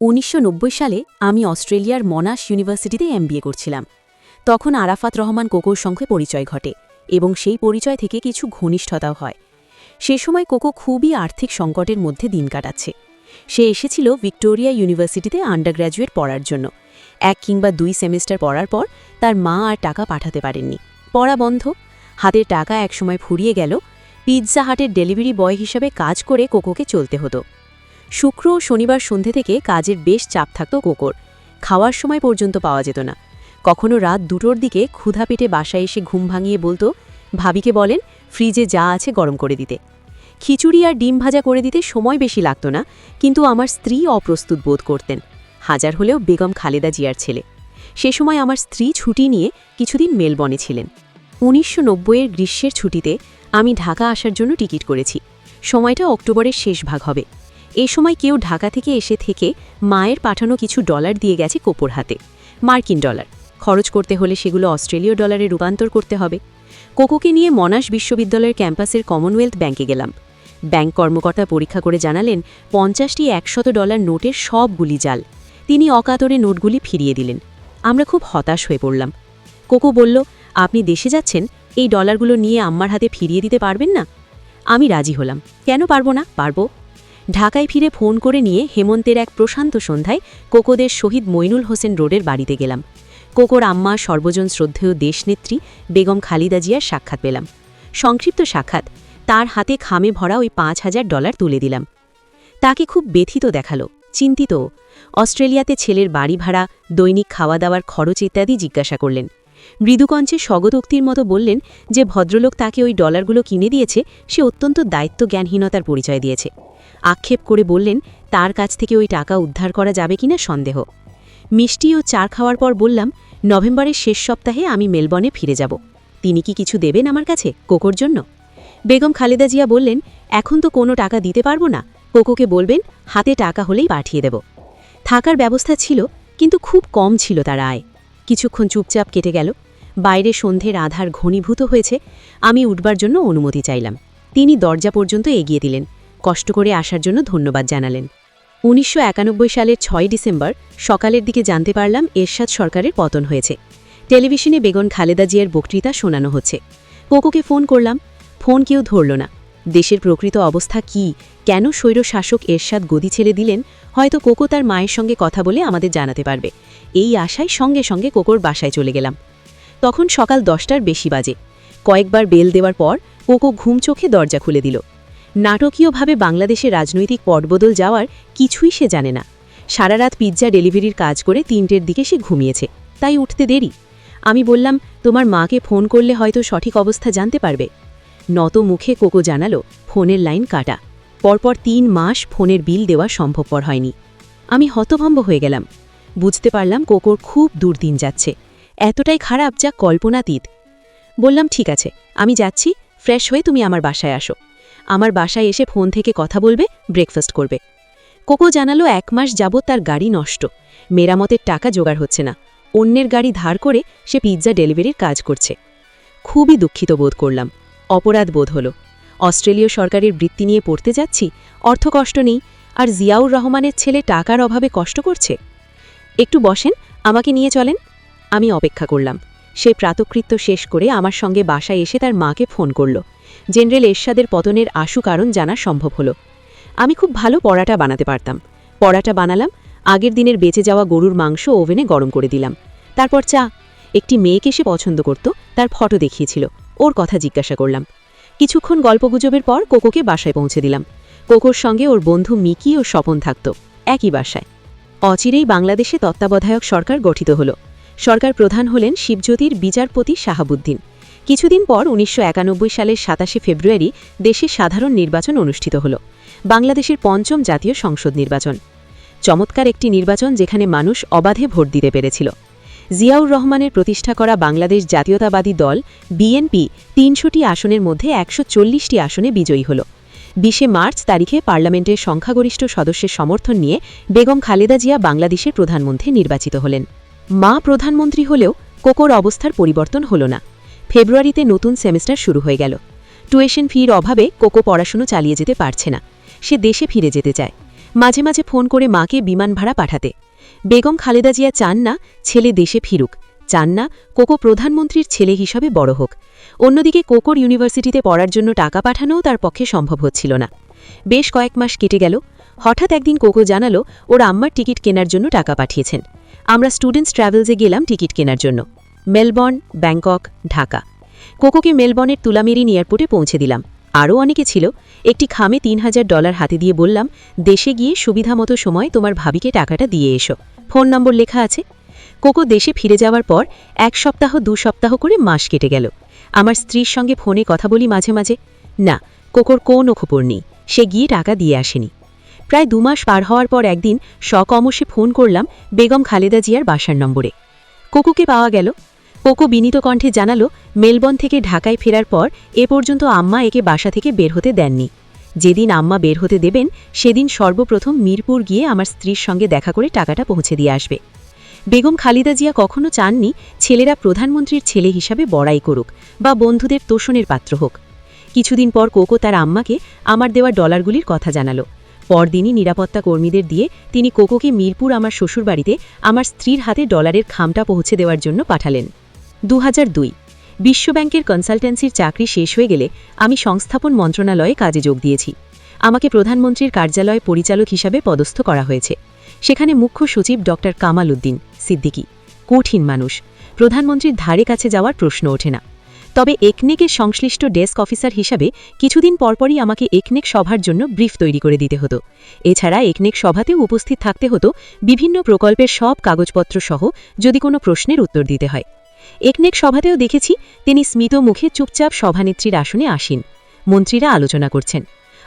উনিশশো নব্বই সালে আমি অস্ট্রেলিয়ার মনাশ ইউনিভার্সিটিতে এমবিএ করছিলাম। তখন আরাফাত রহমান কোকোর সঙ্গে পরিচয় ঘটে এবং সেই পরিচয় থেকে কিছু ঘনিষ্ঠতাও হয়। সে সময় কোকো খুবই আর্থিক সংকটের মধ্যে দিন কাটাচ্ছে। সে এসেছিল ভিক্টোরিয়া ইউনিভার্সিটিতে আন্ডারগ্র্যাজুয়েট পড়ার জন্য। এক কিংবা দুই সেমিস্টার পড়ার পর তার মা আর টাকা পাঠাতে পারেননি। পড়া বন্ধ, হাতের টাকা একসময় ফুরিয়ে গেল, পিৎজা হাটের ডেলিভারি বয় হিসাবে কাজ করে কোকোকে চলতে হতো। শুক্র ও শনিবার সন্ধে থেকে কাজের বেশ চাপ থাকত কোকোর খাওয়ার সময় পর্যন্ত পাওয়া যেত না। কখনো রাত দুটোর দিকে ক্ষুধা পেটে বাসায় এসে ঘুম ভাঙিয়ে বলতো, ভাবিকে বলেন, ফ্রিজে যা আছে গরম করে দিতে। খিচুড়ি আর ডিম ভাজা করে দিতে সময় বেশি লাগত না, কিন্তু আমার স্ত্রী অপ্রস্তুত বোধ করতেন। হাজার হলেও বেগম খালেদা জিয়ার ছেলে। সে সময় আমার স্ত্রী ছুটি নিয়ে কিছুদিন মেলবনে ছিলেন। উনিশশো নব্বইয়ের গ্রীষ্মের ছুটিতে আমি ঢাকা আসার জন্য টিকিট করেছি। সময়টা অক্টোবরের শেষ ভাগ হবে। এই সময় কেউ ঢাকা থেকে এসে থেকে মায়ের পাঠানো কিছু ডলার দিয়ে গেছে কোপর হাতে, মার্কিন ডলার। খরচ করতে হলে সেগুলো অস্ট্রেলীয় ডলারে রূপান্তর করতে হবে। কোকোকে নিয়ে মনাশ বিশ্ববিদ্যালয়ের ক্যাম্পাসের কমনওয়েলথ ব্যাংকে গেলাম। ব্যাংক কর্মকর্তা পরীক্ষা করে জানালেন, পঞ্চাশটি একশত ডলার নোটের সবগুলি জাল। তিনি অকাতরে নোটগুলি ফিরিয়ে দিলেন। আমরা খুব হতাশ হয়ে পড়লাম। কোকো বলল, আপনি দেশে যাচ্ছেন, এই ডলারগুলো নিয়ে আম্মার হাতে ফিরিয়ে দিতে পারবেন না? আমি রাজি হলাম। কেন পারব না? পারব। ঢাকায় ফিরে ফোন করে নিয়ে হেমন্তের এক প্রশান্ত সন্ধ্যায় কোকোদের শহীদ মইনুল হোসেন রোডের বাড়িতে গেলাম। কোকোর আম্মা, সর্বজন শ্রদ্ধেয় দেশনেত্রী বেগম খালিদা জিয়ার সাক্ষাৎ পেলাম। সংক্ষিপ্ত সাক্ষাৎ, তার হাতে খামে ভরা ওই পাঁচ হাজার ডলার তুলে দিলাম। তাকে খুব ব্যথিত দেখাল, চিন্তিত। অস্ট্রেলিয়াতে ছেলের বাড়ি ভাড়া, দৈনিক খাওয়া দাওয়ার খরচ ইত্যাদি জিজ্ঞাসা করলেন। মৃদুকঞ্চে স্বগতোক্তির মতো বললেন যে ভদ্রলোক তাকে ওই ডলারগুলো কিনে দিয়েছে, সে অত্যন্ত দায়িত্ব জ্ঞানহীনতার পরিচয় দিয়েছে। আক্ষেপ করে বললেন, তার কাছ থেকে ওই টাকা উদ্ধার করা যাবে কিনা সন্দেহ। মিষ্টি ও চার খাওয়ার পর বললাম, নভেম্বরের শেষ সপ্তাহে আমি মেলবর্নে ফিরে যাব। তিনি কি কিছু দেবেন আমার কাছে কোকোর জন্য? বেগম খালেদা জিয়া বললেন, এখন তো কোনো টাকা দিতে পারব না। কোকোকে বলবেন, হাতে টাকা হলেই পাঠিয়ে দেব। থাকার ব্যবস্থা ছিল, কিন্তু খুব কম ছিল তার আয়। কিছুক্ষণ চুপচাপ কেটে গেল। বাইরে সন্ধ্যের আধার ঘনীভূত হয়েছে। আমি উঠবার জন্য অনুমতি চাইলাম। তিনি দরজা পর্যন্ত এগিয়ে দিলেন। কষ্ট করে আসার জন্য ধন্যবাদ জানালেন। উনিশশো একানব্বই সালের ছয় ডিসেম্বর সকালের দিকে জানতে পারলাম এরশাদ সরকারের পতন হয়েছে। টেলিভিশনে বেগন খালেদা জিয়ার বক্তৃতা শোনানো হচ্ছে। কোকোকে ফোন করলাম, ফোন কেউ ধরল না। দেশের প্রকৃত অবস্থা কি? কেন স্বৈর শাসক এরশাদ গদি ছেড়ে দিলেন? হয়তো কোকো তার মায়ের সঙ্গে কথা বলে আমাদের জানাতে পারবে। এই আশায় সঙ্গে সঙ্গে কোকোর বাসায় চলে গেলাম। তখন সকাল দশটার বেশি বাজে। কয়েকবার বেল দেওয়ার পর কোকো ঘুম চোখে দরজা খুলে দিল। নাটকীয়ভাবে বাংলাদেশে রাজনৈতিক পটবদল যাওয়ার কিছুই সে জানে না। সারা রাত পিৎজা ডেলিভারির কাজ করে তিনটের দিকে সে ঘুমিয়েছে। তাই উঠতে দেরি। আমি বললাম, তোমার মাকে ফোন করলে হয়তো সঠিক অবস্থা জানতে পারবে। নত মুখে কোকো জানালো, ফোনের লাইন কাটা। পরপর তিন মাস ফোনের বিল দেওয়া সম্ভবপর হয়নি। আমি হতভম্ব হয়ে গেলাম। বুঝতে পারলাম কোকোর খুব দুর্দিন যাচ্ছে। এতটাই খারাপ যা কল্পনাতীত। বললাম, ঠিক আছে, আমি যাচ্ছি। ফ্রেশ হয়ে তুমি আমার বাসায় আসো। আমার বাসায় এসে ফোন থেকে কথা বলবে ব্রেকফাস্ট করবে। কোকো জানালো এক মাস যাবৎ তার গাড়ি নষ্ট। মেরামতের টাকা জোগাড় হচ্ছে না। অন্যের গাড়ি ধার করে সে পিৎজা ডেলিভারির কাজ করছে। খুবই দুঃখিত বোধ করলাম। অপরাধ বোধ হলো। অস্ট্রেলীয় সরকারের বৃত্তি নিয়ে পড়তে যাচ্ছি, অর্থকষ্ট নেই, আর জিয়াউর রহমানের ছেলে টাকার অভাবে কষ্ট করছে। একটু বসেন, আমাকে নিয়ে চলেন। আমি অপেক্ষা করলাম। সে প্রাতকৃত্য শেষ করে আমার সঙ্গে বাসায় এসে তার মাকে ফোন করল। জেনারেল এরশাদের পতনের আশু কারণ জানা সম্ভব হলো। আমি খুব ভালো পরাটা বানাতে পারতাম। পরাটা বানালাম, আগের দিনের বেঁচে যাওয়া গরুর মাংস ওভেনে গরম করে দিলাম। তারপর চা। একটি মেয়েকে সে পছন্দ করত, তার ফটো দেখিয়েছিল। ওর কথা জিজ্ঞাসা করলাম। কিছুক্ষণ গল্পগুজবের পর কোকোকে বাসায় পৌঁছে দিলাম। কোকোর সঙ্গে ওর বন্ধু মিকি ও স্বপন থাকত, একই বাসায়। অচিরেই বাংলাদেশে তত্ত্বাবধায়ক সরকার গঠিত হল। সরকার প্রধান হলেন শিবজ্যোতির বিচারপতি শাহাবুদ্দিন। কিছুদিন পর উনিশশো একানব্বই সালের সাতাশে ফেব্রুয়ারি দেশে সাধারণ নির্বাচন অনুষ্ঠিত হল। বাংলাদেশের পঞ্চম জাতীয় সংসদ নির্বাচন। চমৎকার একটি নির্বাচন যেখানে মানুষ অবাধে ভোট দিতে পেরেছিল। জিয়াউর রহমানের প্রতিষ্ঠা করা বাংলাদেশ জাতীয়তাবাদী দল, বিএনপি, তিনশোটি আসনের মধ্যে একশো আসনে বিজয়ী হল। বিশে মার্চ তারিখে পার্লামেন্টের সংখ্যাগরিষ্ঠ সদস্যের সমর্থন নিয়ে বেগম খালেদা জিয়া বাংলাদেশের প্রধানমন্ত্রী নির্বাচিত হলেন। মা প্রধানমন্ত্রী হলেও কোকোর অবস্থার পরিবর্তন হল না। ফেব্রুয়ারিতে নতুন সেমিস্টার শুরু হয়ে গেল। টুয়েশন ফির অভাবে কোকো পড়াশুনো চালিয়ে যেতে পারছে না। সে দেশে ফিরে যেতে চায়। মাঝে মাঝে ফোন করে মাকে বিমান ভাড়া পাঠাতে। বেগম খালেদা জিয়া চান না ছেলে দেশে ফিরুক। চান না কোকো প্রধানমন্ত্রীর ছেলে হিসাবে বড় হোক। অন্যদিকে কোকোর ইউনিভার্সিটিতে পড়ার জন্য টাকা পাঠানোও তার পক্ষে সম্ভব হচ্ছিল না। বেশ কয়েক মাস কেটে গেল। হঠাৎ একদিন কোকো জানালো, ওর আম্মার টিকিট কেনার জন্য টাকা পাঠিয়েছেন। আমরা স্টুডেন্টস ট্রাভেলসে গেলাম টিকিট কেনার জন্য। Melbourne, Bangkok, Dhaka. কোকোকে মেলবর্নের তুলামেরিন এয়ারপোর্টে পৌঁছে দিলাম। আরও অনেকে ছিল। একটি খামে তিন হাজার ডলার হাতে দিয়ে বললাম, দেশে গিয়ে সুবিধামতো সময় তোমার ভাবিকে টাকাটা দিয়ে এসো। ফোন নম্বর লেখা আছে। কোকো দেশে ফিরে যাওয়ার পর এক সপ্তাহ, দু সপ্তাহ করে মাস কেটে গেল। আমার স্ত্রীর সঙ্গে ফোনে কথা বলি মাঝে মাঝে। না, কোকোর কোনো খবর নেই। সে গিয়ে টাকা দিয়ে আসেনি। প্রায় দু মাস পার হওয়ার পর একদিন সকমসে ফোন করলাম বেগম খালেদা জিয়ার বাসার নম্বরে। কোকোকে পাওয়া গেল কোকো বিনীত কণ্ঠে জানালো, মেলবর্ন থেকে ঢাকায় ফেরার পর এ পর্যন্ত আম্মা একে বাসা থেকে বের হতে দেননি। যেদিন আম্মা বের হতে দেবেন, সেদিন সর্বপ্রথম মিরপুর গিয়ে আমার স্ত্রীর সঙ্গে দেখা করে টাকাটা পৌঁছে দিয়ে আসবে। বেগম খালিদা জিয়া কখনো চাননি, ছেলেরা প্রধানমন্ত্রীর ছেলে হিসাবে বড়াই করুক বা বন্ধুদের তোষণের পাত্র হোক। কিছুদিন পর কোকো তার আম্মাকে আমার দেওয়া ডলারগুলির কথা জানালো। পরদিনই নিরাপত্তা কর্মীদের দিয়ে তিনি কোকোকে মিরপুর আমার শ্বশুরবাড়িতে আমার স্ত্রীর হাতে ডলারের খামটা পৌঁছে দেওয়ার জন্য পাঠালেন। দু বিশ্বব্যাংকের কনসালটেন্সির চাকরি শেষ হয়ে গেলে আমি সংস্থাপন মন্ত্রণালয়ে কাজে যোগ দিয়েছি। আমাকে প্রধানমন্ত্রীর কার্যালয় পরিচালক হিসাবে পদস্থ করা হয়েছে। সেখানে মুখ্য সচিব ড কামাল উদ্দিন সিদ্দিকি। কঠিন মানুষ। প্রধানমন্ত্রীর ধারে কাছে যাওয়ার প্রশ্ন ওঠে না। তবে একনেকের সংশ্লিষ্ট ডেস্ক অফিসার হিসাবে কিছুদিন পরপরই আমাকে একনেক সভার জন্য ব্রিফ তৈরি করে দিতে হতো। এছাড়া একনেক সভাতেও উপস্থিত থাকতে হতো বিভিন্ন প্রকল্পের সব কাগজপত্র সহ যদি কোনো প্রশ্নের উত্তর দিতে হয়। একনেক সভাতেও দেখেছি তিনি স্মিত মুখে চুপচাপ সভানেত্রীর আসনে আসেন। মন্ত্রীরা আলোচনা করছেন।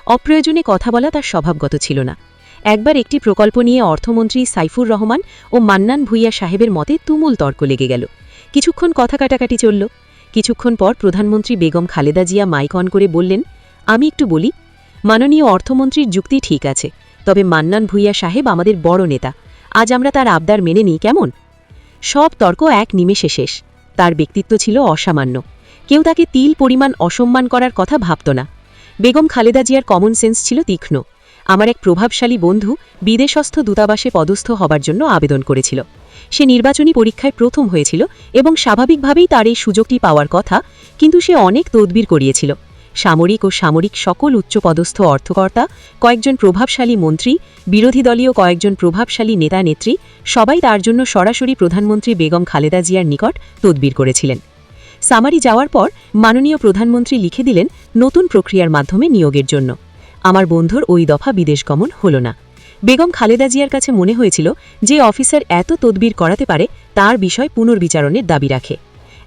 অপ্রয়োজনে কথা বলা তার স্বভাবগত ছিল না। একবার একটি প্রকল্প নিয়ে অর্থমন্ত্রী সাইফুর রহমান ও মান্নান ভুইয়া সাহেবের মতে তুমুল তর্ক লেগে গেল। কিছুক্ষণ কথা কাটাকাটি চলল। কিছুক্ষণ পর প্রধানমন্ত্রী বেগম খালেদা জিয়া মাইক অন করে বললেন, আমি একটু বলি, মাননীয় অর্থমন্ত্রীর যুক্তি ঠিক আছে, তবে মান্নান ভুইয়া সাহেব আমাদের বড় নেতা। আজ আমরা তার আবদার মেনে নিই, কেমন? সব তর্ক এক নিমেষে শেষ। তার ব্যক্তিত্ব ছিল অসামান্য। কেউ তাকে তিল পরিমাণ অসম্মান করার কথা ভাবত না। বেগম খালেদা জিয়ার কমন সেন্স ছিল তীক্ষ্ণ। আমার এক প্রভাবশালী বন্ধু বিদেশস্থ দূতাবাসে পদস্থ হবার জন্য আবেদন করেছিল। সে নির্বাচনী পরীক্ষায় প্রথম হয়েছিল এবং স্বাভাবিকভাবেই তার এই সুযোগটি পাওয়ার কথা, কিন্তু সে অনেক তদবির করিয়েছিল। সামরিক ও সামরিক সকল উচ্চপদস্থ অর্থকর্তা, কয়েকজন প্রভাবশালী মন্ত্রী, বিরোধী দলীয় কয়েকজন প্রভাবশালী নেতা নেত্রী, সবাই তার জন্য সরাসরি প্রধানমন্ত্রী বেগম খালেদা জিয়ার নিকট তদবির করেছিলেন। সামারি যাওয়ার পর মাননীয় প্রধানমন্ত্রী লিখে দিলেন, নতুন প্রক্রিয়ার মাধ্যমে নিয়োগের জন্য। আমার বন্ধুর ওই দফা বিদেশ গমন হল না। বেগম খালেদা জিয়ার কাছে মনে হয়েছিল যে অফিসার এত তদবির করাতে পারে, তার বিষয় পুনর্বিচারণের দাবি রাখে।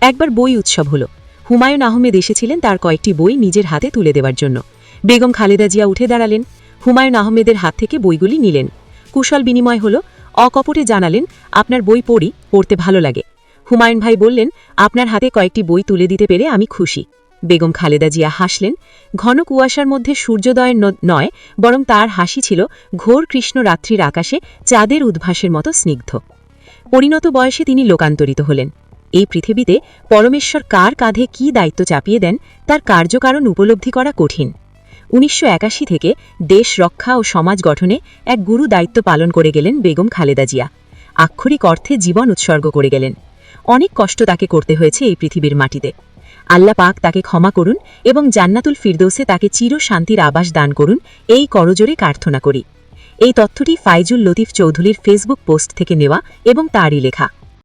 একবার বই উৎসব হলো। হুমায়ুন আহমেদ এসেছিলেন তার কয়েকটি বই নিজের হাতে তুলে দেওয়ার জন্য। বেগম খালেদা জিয়া উঠে দাঁড়ালেন, হুমায়ুন আহমেদের হাত থেকে বইগুলি নিলেন। কুশল বিনিময় হল, অকপটে জানালেন, আপনার বই পড়ি, পড়তে ভালো লাগে। হুমায়ুন ভাই বললেন, আপনার হাতে কয়েকটি বই তুলে দিতে পেরে আমি খুশি। বেগম খালেদা জিয়া হাসলেন, ঘন কুয়াশার মধ্যে সূর্যোদয়ের নয়, বরং তার হাসি ছিল ঘোর কৃষ্ণ রাত্রির আকাশে চাঁদের উদ্ভাসের মতো স্নিগ্ধ। পরিণত বয়সে তিনি লোকান্তরিত হলেন। এই পৃথিবীতে পরমেশ্বর কার কাঁধে কি দায়িত্ব চাপিয়ে দেন, তার কার্যকারণ উপলব্ধি করা কঠিন। উনিশশো একাশি থেকে দেশ রক্ষা ও সমাজ গঠনে এক গুরু দায়িত্ব পালন করে গেলেন বেগম খালেদা জিয়া। আক্ষরিক অর্থে জীবন উৎসর্গ করে গেলেন। অনেক কষ্ট তাকে করতে হয়েছে এই পৃথিবীর মাটিতে। আল্লাহ পাক তাকে ক্ষমা করুন এবং জান্নাতুল ফিরদৌসে তাকে চির শান্তির আবাস দান করুন, এই করজোরে প্রার্থনা করি। এই তথ্যটি ফাইজুল লতিফ চৌধুরীর ফেসবুক পোস্ট থেকে নেওয়া এবং তারই লেখা।